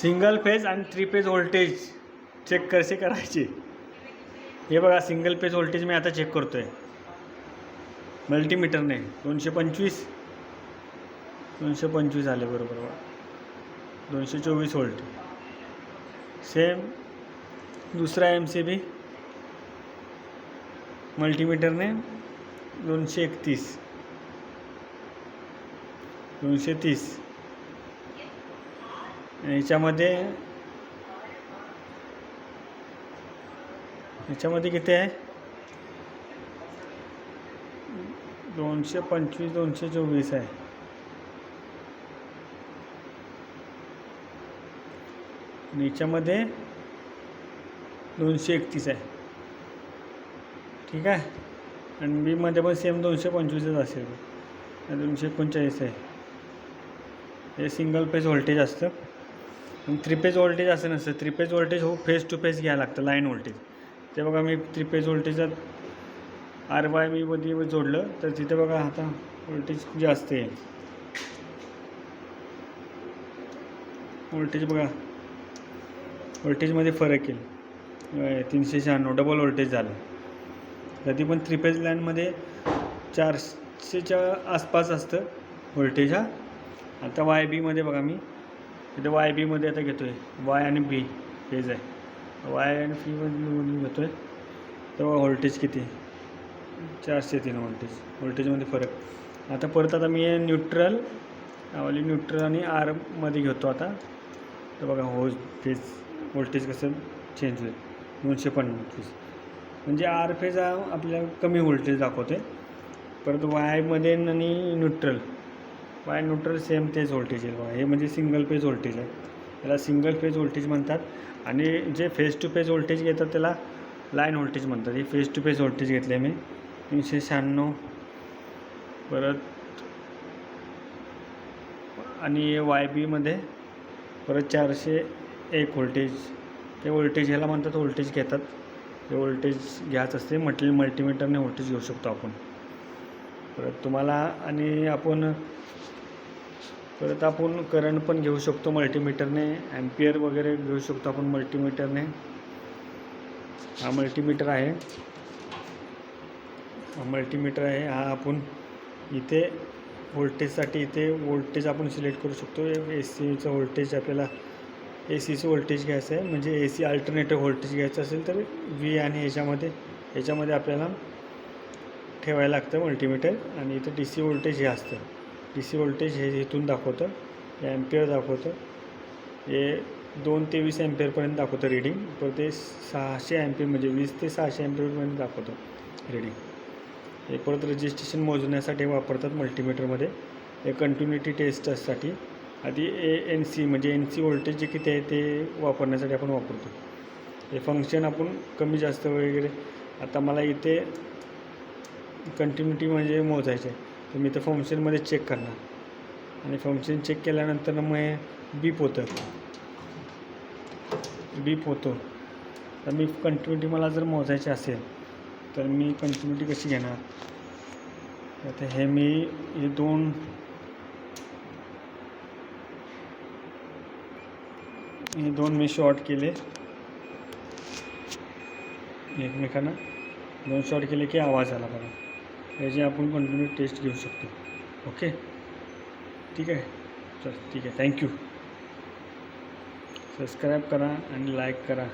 Single phase आणि three phase voltage check कसे करायचे? हे बघा सिंगल फेज व्होल्टेज मी आता चेक करतो आहे मल्टीमीटरने. दोनशे पंचवीस. दोनशे पंचवीस आले बरोबर बघा. दोनशे चोवीस व्होल्ट. सेम. दुसरा एम सी बी मल्टीमीटरने दोनशे एकतीस. दोनशे तीस. याच्यामध्ये याच्यामध्ये किती आहे? दोनशे पंचवीस दोनशे चोवीस आहे. आणि याच्यामध्ये दोनशे एकतीस आहे. ठीक आहे? आणि बीमध्ये पण सेम दोनशे पंचवीसच असेल. दोनशे एकोणचाळीस आहे. हे सिंगल फेज व्होल्टेज असतं. आणि थ्री व्होल्टेज असं नसतं. थ्रीपेज व्होल्टेज हो फेस टू फेस घ्यायला लागतं लाईन व्होल्टेज ते बघा मी थ्री फेज व्होल्टेजात आर वाय मी मध्ये जोडलं तर तिथे बघा आता व्होल्टेज जास्त आहे व्होल्टेज बघा व्होल्टेजमध्ये फरक येईल. तीनशे शहाण्णव डबल व्होल्टेज झालं. कधी पण थ्री लाईनमध्ये चारशेच्या आसपास असतं व्होल्टेज हा. आता वाय बीमध्ये बघा मी. इथे वाय बीमध्ये आता घेतो आहे वाय आणि बी फेज आहे. वाय आणि फीमध्ये घेतो आहे तेव्हा व्होल्टेज किती? चारशे तीन व्होल्टेज व्होल्टेजमध्ये फरक. आता परत आता मी न्यूट्रल वाली न्यूट्रल आणि आरमध्ये घेतो आता. तर बघा हो फेज व्होल्टेज कसं चेंज होईल. दोनशे पंचवीस म्हणजे आर फेज हा आपल्याला कमी व्होल्टेज दाखवते परत वायमध्ये आणि न्यूट्रल वाय न्यूट्रल सेम तेच व्होल्टेज आहे बघा. हे म्हणजे सिंगल फेज व्होल्टेज आहे. त्याला सिंगल फेज व्होल्टेज म्हणतात. आणि जे फेज टू फेज व्होल्टेज घेतात त्याला लाईन व्होल्टेज म्हणतात. हे फेज टू फेज व्होल्टेज घेतले मी. तीनशे शहाण्णव परत आणि वाय बीमध्ये परत चारशे एक व्होल्टेज ते व्होल्टेज ह्याला म्हणतात व्होल्टेज घेतात. ते व्होल्टेज घ्यायचं असते. म्हटले मल्टीमीटरने व्होल्टेज घेऊ शकतो आपण. परत तुम्हाला आणि आपण परत आपण करंट पण घेऊ शकतो मल्टीमीटरने ॲम्पियर वगैरे घेऊ शकतो आपण मल्टीमीटरने हा मल्टीमीटर आहे. हा मल्टीमीटर आहे. हा आपण इथे व्होल्टेजसाठी इथे व्होल्टेज आपण सिलेक्ट करू शकतो. ए सीचं व्होल्टेज आपल्याला ए सीचं व्होल्टेज घ्यायचं आहे. म्हणजे ए सी अल्टरनेटिव्ह व्होल्टेज घ्यायचं असेल तर व्ही आणि ह्याच्यामध्ये ह्याच्यामध्ये आपल्याला ठेवायला लागतं मल्टीमीटर आणि इथं डी सी व्होल्टेज हे असतं. डी सी व्होल्टेज हे इथून दाखवतं हे ॲम्पियर दाखवतं. हे दोन ते वीस ॲम्पियरपर्यंत दाखवतं रिडिंग तर ते सहाशे ॲम्पियर म्हणजे वीस ते सहाशे ॲम्पियरपर्यंत दाखवतं रिडिंग हे परत रजिस्ट्रेशन मोजण्यासाठी वापरतात मल्टीमीटरमध्ये हे कंटिन्युटी टेस्टसाठी आधी ए एन सी म्हणजे एन सी व्होल्टेज जे किती आहे ते वापरण्यासाठी आपण वापरतो. हे फंक्शन आपण कमी जास्त वगैरे आता मला इथे कंटिन्युटी म्हणजे मोजायचे आहे तर मी तर फंक्शनमध्ये चेक करणार. आणि फंक्शन चेक केल्यानंतर मग हे बीप होतं. बीप होतो. तर मी कंटिन्युटी मला जर मोजायची असेल तर मी कंटिन्युटी कशी घेणार? आता हे मी हे दोन हे दोन मी शॉर्ट केले. एकमेकांना दोन शॉर्ट केले की आवाज आला बघा. याची आपण कंटिन्यू टेस्ट घेऊ शकतो. ओके ठीक आहे? चल ठीक आहे. थँक्यू सबस्क्राईब करा आणि लाईक करा.